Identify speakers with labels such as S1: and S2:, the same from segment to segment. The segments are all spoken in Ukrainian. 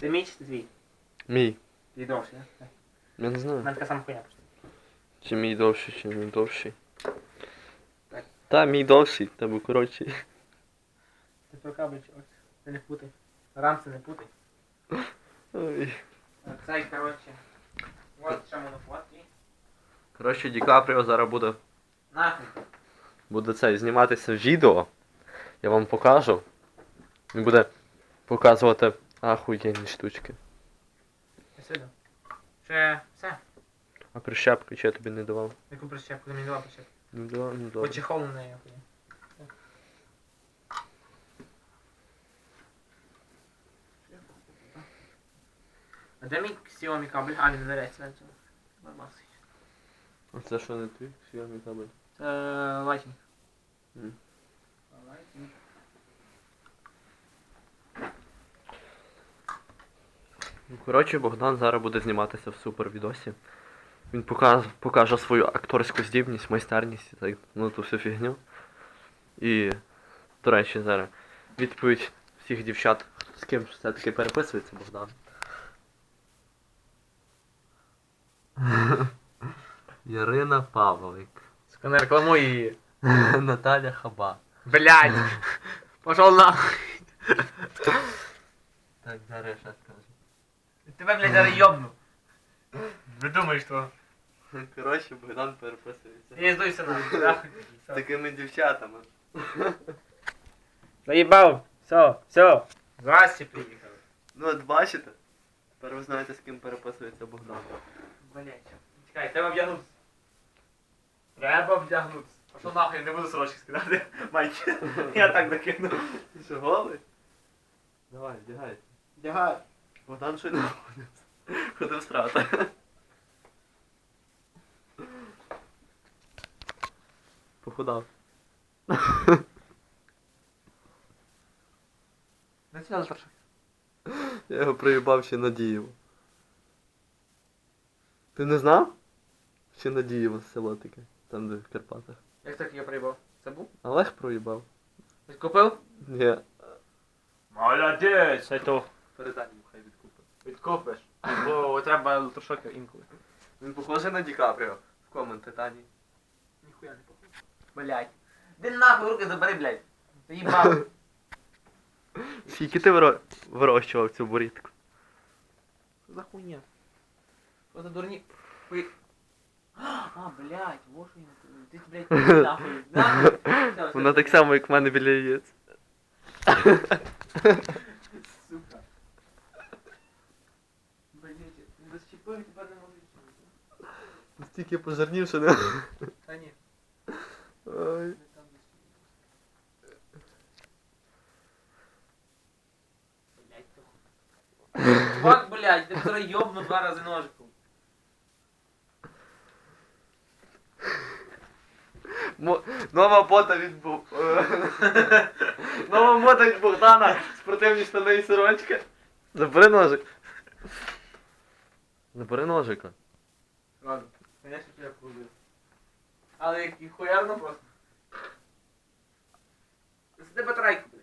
S1: Це мій чи це твій?
S2: Мій.
S1: Твій довший, так?
S2: Я не знаю.
S1: мене така сама хуйня.
S2: Чи мій довший, чи мій довший.
S1: Так.
S2: Та, мій довший, тебе коротший.
S1: Це про кабель, чувак. Ти не путай. Рамси не путай.
S2: Ой.
S1: Цей, коротше. Вот ще монофотки.
S2: Коротше, Ді Капріо зараз буде,
S1: Нахуй.
S2: буде цей зніматися в відео. Я вам покажу. Він буде показувати ахуєнні штучки.
S1: Сюди. Ще все.
S2: А прищепки чи я тобі не давав?
S1: Яку прищепку? Ти мені дала прищепку.
S2: Не давав, не
S1: По
S2: давав.
S1: чехолу на неї. охуєнно. А де мій Xiaomi кабель? А, він не береться на цьому. Нормасий.
S2: А це що не твій? Xiaomi кабель?
S1: Це лайтінг.
S2: Мгм. Коротше, Богдан зараз буде зніматися в супер відосі. Він показ, покаже свою акторську здібність, майстерність, і так, ну ту всю фігню. І, до речі, зараз відповідь всіх дівчат, з ким все-таки переписується Богдан. Ярина Павлик.
S1: Сука, не рекламуй її.
S2: Наталя Хаба.
S1: Блядь. Пошел нахуй.
S2: Так, зараз я ще скажу.
S1: Тебе, блядь, зараз йобну. Ви думаєш, що?
S2: Коротше, Богдан переписується.
S1: Я здуйся нахуй. нахуй.
S2: З такими дівчатами.
S1: Заїбав. Все, все. Здрасте, приїхали.
S2: Ну от бачите? Тепер ви знаєте, з ким переписується Богдан.
S1: Блять. Чекай, треба вдягнутися. Треба вдягнутися. А що нахуй, не буду сорочки скидати. Майки. Я так докину.
S2: Що голий? Давай, вдягай.
S1: Вдягай.
S2: Богдан ще не ходив. Ходив страта. Похудав.
S1: Не сюди трошки.
S2: Я його проїбав ще Надієво. Ти не знав? Ще Надієво село таке, там де в Карпатах.
S1: Як так я приїбав? Це був?
S2: Олег проїбав?
S1: Ти купив?
S2: Ні.
S1: Молодець, це то.
S2: Передай йому, хай відкупить.
S1: Відкупиш. Бо треба електрошокер інколи.
S2: Він похожий на Ді Капріо. В коменти, Тані.
S1: Ніхуя не похуй. Блять. Де нахуй руки забери, блять. Їбав.
S2: Скільки ти виро... вирощував цю бурітку?
S1: Що за хуйня? Що за дурні? Хуй. А, блять, во що я Ти, блять, нахуй.
S2: Вона так само, як в мене біля яєць.
S1: Блять, не зачепив, тепер не можу відчинити.
S2: Стільки пожирнів, що не.
S1: Та ні,
S2: Ой.
S1: Чувак, блять, ти вчора йобну два рази ножиком.
S2: Мо... Нова бота від Бу... е, Нова бота від Богдана. Спортивні штани і сорочка. Забери ножик. Забери ножика.
S1: Ладно, конечно, я пробую. Але як і хуярно просто. Сиди батарейку, блядь.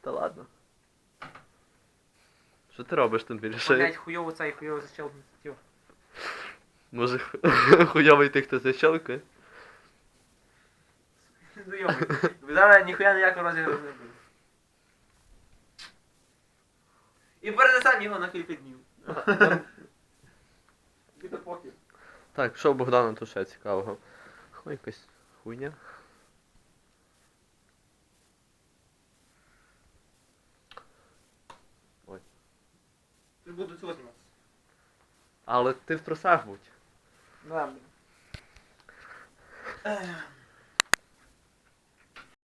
S2: Та ладно. Що ти робиш там біля
S1: Блять,
S2: шиї?
S1: хуйово цей, хуйово защелкнути. Тьо.
S2: Може хуйовий тих, хто защелкає?
S1: Зайомий. Зараз ніхуя ніякого розіграшу не буде. І перенесемо його на кілька днів.
S2: Так, що у Богдана тут ще цікавого? Хуй якась хуйня.
S1: Ти буду цього знімати.
S2: Але ти в трусах будь.
S1: Да, блін.